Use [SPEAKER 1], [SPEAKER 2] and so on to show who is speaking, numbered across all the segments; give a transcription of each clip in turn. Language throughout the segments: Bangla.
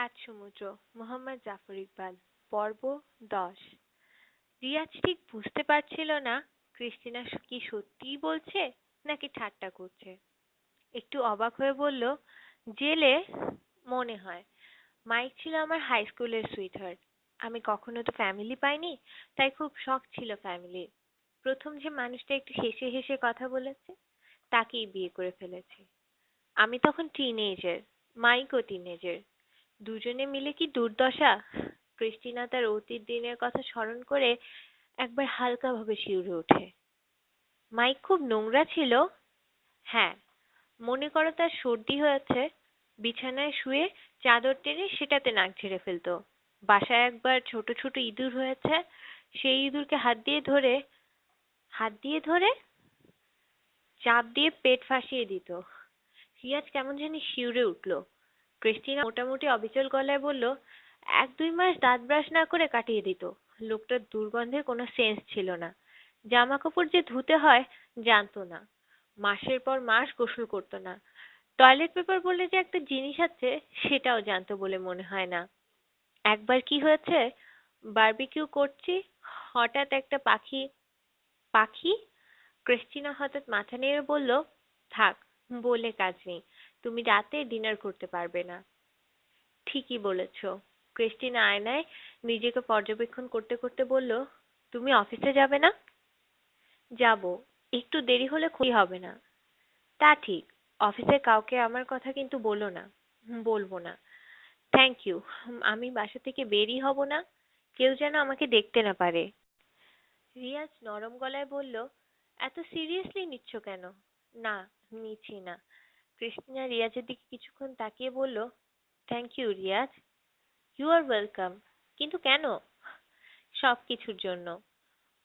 [SPEAKER 1] সাত সমুদ্র, মোহাম্মদ জাফর ইকবাল। পর্ব দশ। রিয়াজ ঠিক বুঝতে পারছিল না ক্রিস্টিনা কি সত্যিই বলছে নাকি ঠাট্টা করছে। একটু অবাক হয়ে বলল, জেলে মনে হয়। মাইক ছিল আমার হাই স্কুলের সুইটহার্ট আমি কখনো তো ফ্যামিলি পাইনি, তাই খুব শখ ছিল ফ্যামিলির প্রথম যে মানুষটা একটু হেসে হেসে কথা বলেছে, তাকেই বিয়ে করে ফেলেছি। আমি তখন টিনেজার মাইকও টিনেজার দুজনে মিলে কি দুর্দশা? ক্রিস্টিনা তার অতীত দিনের কথা স্মরণ করে একবার হালকাভাবে শিউরে ওঠে। মাইক খুব নোংরা ছিল? হ্যাঁ মনে করো তার সর্দি হয়েছে। বিছানায় শুয়ে চাদর টেনে সেটাতে নাক ঝেড়ে ফেলতো। বাসায় একবার ছোট ছোট ইঁদুর হয়েছে। সেই ইঁদুরকে হাত দিয়ে ধরে, হাত দিয়ে ধরে চাপ দিয়ে পেট ফাঁসিয়ে দিত। রিয়াজ কেমন জানি শিউরে উঠল। ক্রিস্টিনা মোটামুটি অবিচল গলায় বলল, এক দুই মাস দাঁত ব্রাশ না করে কাটিয়ে দিত। লোকটার দুর্গন্ধের কোনো সেন্স ছিল না। জামা কাপড় যে ধুতে হয়, জানতো না। মাসের পর মাস গোসল করতো না। টয়লেট পেপার বলে যে একটা জিনিস আছে, সেটাও জানতো বলে মনে হয় না। একবার কি হয়েছে? বারবিকিউ করছি, হঠাৎ একটা পাখি পাখি? ক্রিস্টিনা হঠাৎ মাথা নেড়ে বলল, থাক, বলে কাজ নেই। তুমি রাতে ডিনার করতে পারবে না। ঠিকই বলেছ। ক্রিস্টিনা আয়নায় নিজেকে পর্যবেক্ষণ করতে করতে বলল, তুমি অফিসে যাবে না? যাব। একটু দেরি হলে ক্ষতি হবে না। তা ঠিক। অফিসে কাউকে আমার কথা কিন্তু বলো না। বলব না। থ্যাংক ইউ আমি বাসা থেকে বেরি হব না। কেউ যেন আমাকে দেখতে না পারে। রিয়াজ নরম গলায় বলল, এত সিরিয়াসলি নিচ্ছ কেন? না, নিচ্ছি না। ক্রিস্টিনা রিয়াজের দিকে কিছুক্ষণ তাকিয়ে বলল thank you Riaz. You are welcome কিন্তু কেন? সব কিছুর জন্য।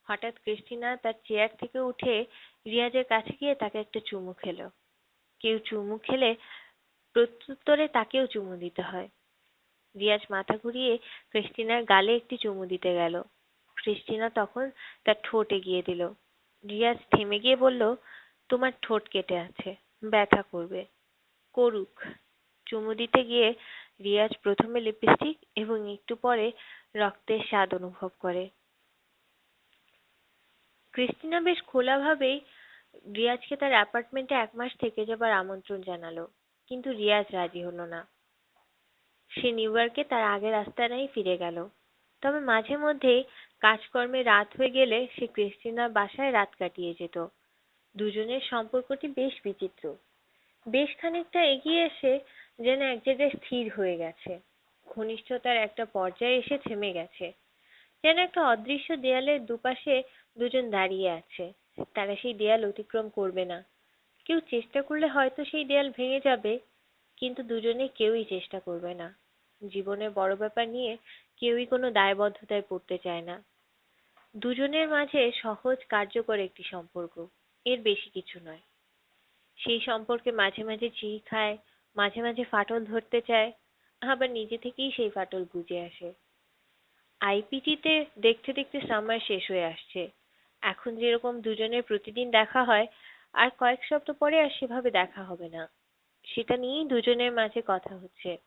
[SPEAKER 1] হঠাৎ ক্রিস্টিনা তার চেয়ার থেকে উঠে রিয়াজের কাছে গিয়ে তাকে একটা চুমু খেলো। কেউ চুমু খেলে প্রত্যুত্তরে তাকেও চুমু দিতে হয়। রিয়াজ মাথা ঘুরিয়ে ক্রিস্টিনার গালে একটি চুমু দিতে গেল। ক্রিস্টিনা তখন তার ঠোঁট এগিয়ে দিল। রিয়াজ থেমে গিয়ে বলল, তোমার ঠোঁট কেটে আছে। ব্যথা করবে। করুক। চুমু দিতে গিয়ে রিয়াজ প্রথমে লিপস্টিক এবং একটু পরে রক্তের স্বাদ অনুভব করে। ক্রিস্টিনা বেশ খোলা খোলাভাবেই রিয়াজকে তার অ্যাপার্টমেন্টে এক মাস থেকে যাবার আমন্ত্রণ জানালো। কিন্তু রিয়াজ রাজি হলো না। সে নিউ ইয়র্কে তার আগের আস্তানায় ফিরে গেল। তবে মাঝে মধ্যেই কাজকর্মে রাত হয়ে গেলে সে ক্রিস্টিনার বাসায় রাত কাটিয়ে যেত। দুজনের সম্পর্কটি বেশ বিচিত্র। বেশ খানিকটা এগিয়ে এসে যেন এক জায়গায় স্থির হয়ে গেছে। ঘনিষ্ঠতার একটা পর্যায়ে এসে থেমে গেছে। যেন একটা অদৃশ্য দেয়ালের দুপাশে দুজন দাঁড়িয়ে আছে। তারা সেই দেয়াল অতিক্রম করবে না। কেউ চেষ্টা করলে হয়তো সেই দেয়াল ভেঙে যাবে, কিন্তু দুজনে কেউই চেষ্টা করবে না। জীবনের বড় ব্যাপার নিয়ে কেউই কোনো দায়বদ্ধতায় পড়তে চায় না। দুজনের মাঝে সহজ কার্যকর একটি সম্পর্ক। এর বেশি কিছু নয়। সেই সম্পর্কে মাঝে মাঝে চিড় খায়, মাঝে মাঝে ফাটল ধরতে চায়, আবার নিজে থেকেই সেই ফাটল বুঝে আসে। আইপিটিতে দেখতে দেখতে সামার শেষ হয়ে আসছে। এখন যেরকম দুজনের প্রতিদিন দেখা হয়, আর কয়েক সপ্তাহ পরে আর সেভাবে দেখা হবে না। সেটা নিয়েই দুজনের মাঝে কথা হচ্ছে।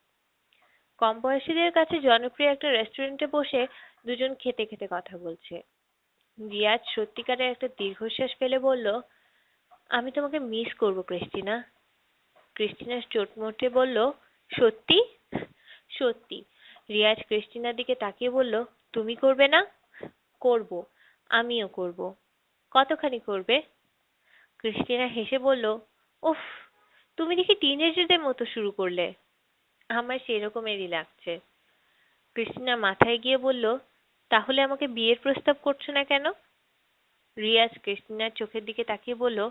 [SPEAKER 1] কম বয়সীদের কাছে জনপ্রিয় একটা রেস্টুরেন্টে বসে দুজন খেতে খেতে কথা বলছে। রিয়াজ সত্যিকারের একটা দীর্ঘশ্বাস ফেলে বলল, আমি তোমাকে মিস করব, ক্রিস্টিনা। ক্রিস্টিনা চোট মোটে বলল, সত্যি? সত্যি। রিয়াজ ক্রিস্টিনার দিকে তাকিয়ে বলল, তুমি করবে না? করব, আমিও করব। কতখানি করবে? ক্রিস্টিনা হেসে বলল, উফ, তুমি দেখি টিনেজারদের মতো শুরু করলে। আমার সেরকমেরই লাগছে। ক্রিস্টিনা মাথায় গিয়ে বলল তাহলে আমাকে বিয়ের প্রস্তাব করছ না কেন? রিয়াজ ক্রিস্টিনার চোখের দিকে তাকিয়ে বলল,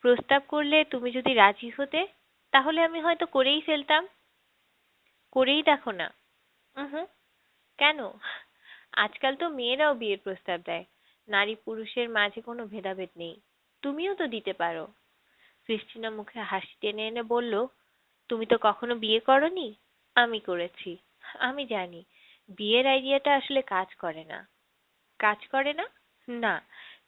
[SPEAKER 1] প্রস্তাব করলে তুমি যদি রাজি হতে, তাহলে আমি হয়তো করেই ফেলতাম। করেই দেখো না। হুম কেন? আজকাল তো মেয়েরাও বিয়ের প্রস্তাব দেয়। নারী পুরুষের মাঝে কোনো ভেদাভেদ নেই। তুমিও তো দিতে পারো। ক্রিস্টিনা মুখে হাসি টেনে এনে বলল, তুমি তো কখনো বিয়ে করনি? আমি করেছি। আমি জানি। বিয়ের আইডিয়াটা আসলে কাজ করে না। কাজ করে না? না।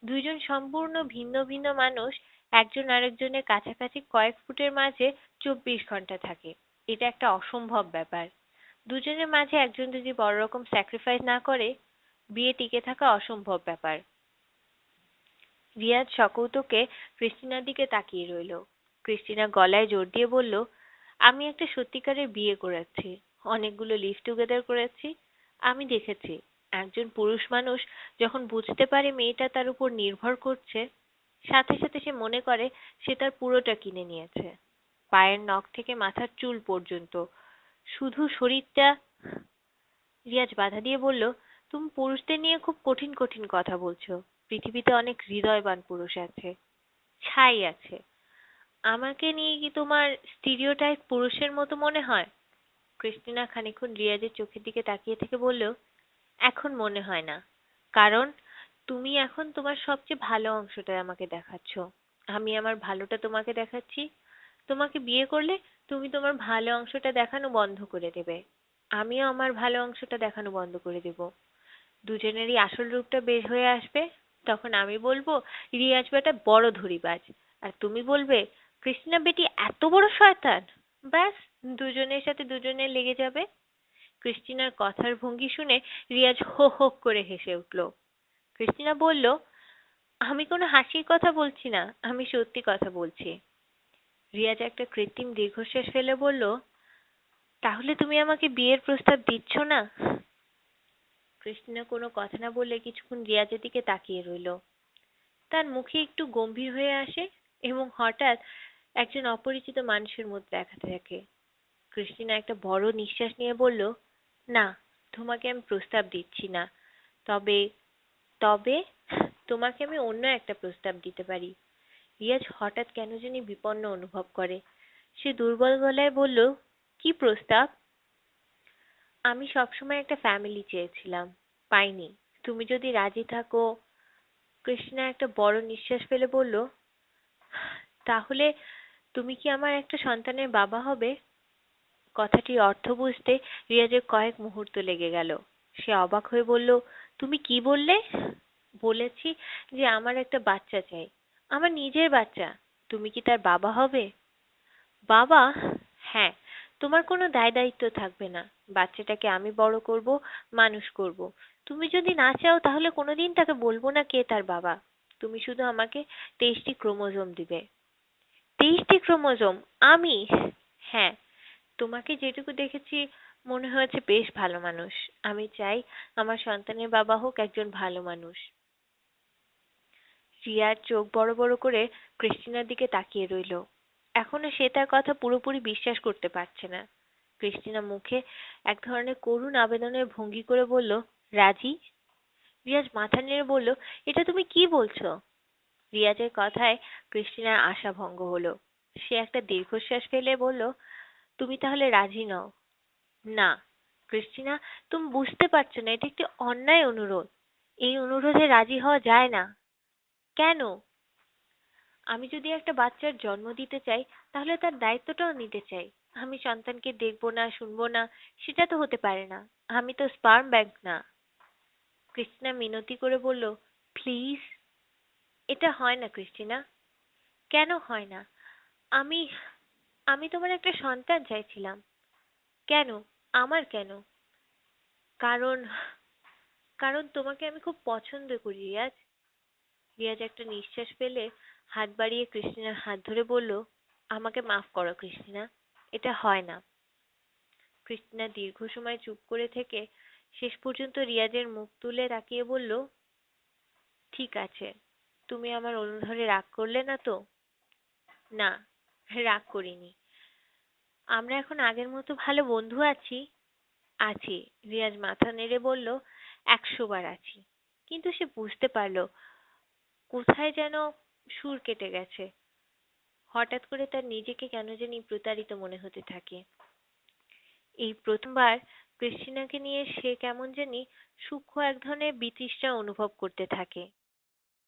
[SPEAKER 1] দুইজন সম্পূর্ণ ভিন্ন ভিন্ন মানুষ, একজন আরেকজনের কাছাকাছি কয়েক ফুটের মাঝে চব্বিশ ঘণ্টা থাকে। এটা একটা অসম্ভব ব্যাপার। দুজনের মাঝে একজন যদি বড় রকম স্যাক্রিফাইস না করে, বিয়ে টিকে থাকা অসম্ভব ব্যাপার। রিয়াজ সকৌতকে ক্রিস্টিনার দিকে তাকিয়ে রইল। ক্রিস্টিনা গলায় জোর দিয়ে বলল, আমি একটা সত্যিকারের বিয়ে করেছি। অনেকগুলো লিভ টুগেদার করেছি। আমি দেখেছি, একজন পুরুষ মানুষ যখন বুঝতে পারে মেয়েটা তার উপর নির্ভর করছে, সাথে সাথে সে মনে করে সে তার পুরোটা কিনে নিয়েছে। পায়ের নখ থেকে মাথার চুল পর্যন্ত। শুধু শরীরটা, রিয়াজ বাধা দিয়ে বলল, তুমি পুরুষদের নিয়ে খুব কঠিন কঠিন কথা বলছো। পৃথিবীতে অনেক হৃদয়বান পুরুষ আছে, ছাই আছে। আমাকে নিয়ে কি তোমার স্টিরিওটাইপ পুরুষের মতো মনে হয়? ক্রিস্টিনা খানিকক্ষণ রিয়াজের চোখের দিকে তাকিয়ে থেকে বলল, এখন মনে হয় না। কারণ তুমি এখন তোমার সবচেয়ে ভালো অংশটা আমাকে দেখাচ্ছ। আমি আমার ভালোটা তোমাকে দেখাচ্ছি। তোমাকে বিয়ে করলে তুমি তোমার ভালো অংশটা দেখানো বন্ধ করে দেবে। আমিও আমার ভালো অংশটা দেখানো বন্ধ করে দেব। দুজনেরই আসল রূপটা বের হয়ে আসবে। তখন আমি বলব, রিয়াজ বেটা বড় ধরিবাজ। আর তুমি বলবে কৃষ্ণা বেটি এত বড় শয়তান। ব্যাস। দুজনের সাথে দুজনে লেগে যাবে? ক্রিস্টিনার কথার ভঙ্গি শুনে রিয়াজ হো হো করে হেসে উঠল। ক্রিস্টিনা বলল, আমি কোনো হাসির কথা বলছি না, আমি সত্যি কথা বলছি। রিয়াজ একটা কৃত্রিম দীর্ঘশ্বাস ফেলে বলল, তাহলে তুমি আমাকে বিয়ের প্রস্তাব দিচ্ছ না? ক্রিস্টিনা কোনো কথা না বলে কিছুক্ষণ রিয়াজের দিকে তাকিয়ে রইল। তার মুখে একটু গম্ভীর হয়ে আসে এবং হঠাৎ একজন অপরিচিত মানুষের মধ্যে দেখা থাকে। ক্রিস্টিনা একটা বড় নিঃশ্বাস নিয়ে বলল, না, তোমাকে আমি প্রস্তাব দিচ্ছি না। তবে তবে তোমাকে আমি অন্য একটা প্রস্তাব দিতে পারি। রিয়াজ হঠাৎ কেন জানি বিপন্ন অনুভব করে। সে দুর্বল গলায় বলল, কি প্রস্তাব? আমি সবসময় একটা ফ্যামিলি চেয়েছিলাম, পাইনি। তুমি যদি রাজি থাকো কৃষ্ণা একটা বড় নিঃশ্বাস ফেলে বলল, তাহলে তুমি কি আমার একটা সন্তানের বাবা হবে? কথাটির অর্থ বুঝতে রিয়াজের কয়েক মুহূর্ত লেগে গেল। সে অবাক হয়ে বলল, তুমি কি বললে? বলেছি যে আমার একটা বাচ্চা চাই, আমার নিজের বাচ্চা। তুমি কি তার বাবা হবে? বাবা? হ্যাঁ তোমার কোনো দায় দায়িত্ব থাকবে না। বাচ্চাটাকে আমি বড় করব, মানুষ করব। তুমি যদি না চাও তাহলে কোনোদিন তাকে বলব না কে তার বাবা। তুমি শুধু আমাকে তেইশটি ক্রোমোজোম দিবে। তেইশটি ক্রোমোজোম? আমি? হ্যাঁ তোমাকে যেটুকু দেখেছি, মনে হয়েছে বেশ ভালো মানুষ। আমি চাই আমার সন্তানের বাবা হোক একজন ভালো মানুষ। রিয়ার চোখ বড় বড় করে ক্রিস্টিনার দিকে তাকিয়ে রইল। এখনও সে তার কথা পুরোপুরি বিশ্বাস করতে পারছে না। ক্রিস্টিনা মুখে এক ধরনের করুণ আবেদনের ভঙ্গি করে বলল, রাজি? রিয়াজ মাথা নেড়ে বলল, এটা তুমি কি বলছো? রিয়াজের কথায় ক্রিস্টিনার আশা ভঙ্গ হলো। সে একটা দীর্ঘশ্বাস ফেলে বলল তুমি তাহলে রাজি নও। না, ক্রিস্টিনা, তুমি বুঝতে পারছ না, এটা একটি অন্যায় অনুরোধ। এই অনুরোধে রাজি হওয়া যায় না। কেন? আমি যদি একটা বাচ্চার জন্ম দিতে চাই, তাহলে তার দায়িত্বটাও নিতে চাই। আমি সন্তানকে দেখব না, শুনব না, সেটা তো হতে পারে না। আমি তো স্পার্ম ব্যাংক না। ক্রিস্টিনা মিনতি করে বলল প্লিজ এটা হয় না, ক্রিস্টিনা। কেন হয় না? আমি আমি তোমার একটা সন্তান চাইছিলাম। কেন? আমার কেন? কারণ কারণ তোমাকে আমি খুব পছন্দ করি, রিয়াজ। রিয়াজ একটা নিঃশ্বাস ফেলে হাত বাড়িয়ে ক্রিস্টিনার হাত ধরে বলল, আমাকে মাফ করো ক্রিস্টিনা এটা হয় না। ক্রিস্টিনা দীর্ঘ সময় চুপ করে থেকে শেষ পর্যন্ত রিয়াজের মুখ তুলে তাকিয়ে বলল, ঠিক আছে, তুমি আমার অনুরোধে রাগ করলে না তো? না রাগ করিনি। আমরা এখন আগের মতো ভালো বন্ধু আছি? আছি। রিয়াজ মাথা নেড়ে বলল, একশো বার আছি। কিন্তু সে বুঝতে পারল, কোথায় যেন সুর কেটে গেছে। হঠাৎ করে তার নিজেকে কেন জানি প্রতারিত মনে হতে থাকে। এই প্রথমবার ক্রিস্টিনাকে নিয়ে সে কেমন জানি সূক্ষ্ম এক ধরনের বিতৃষ্ণা অনুভব করতে থাকে।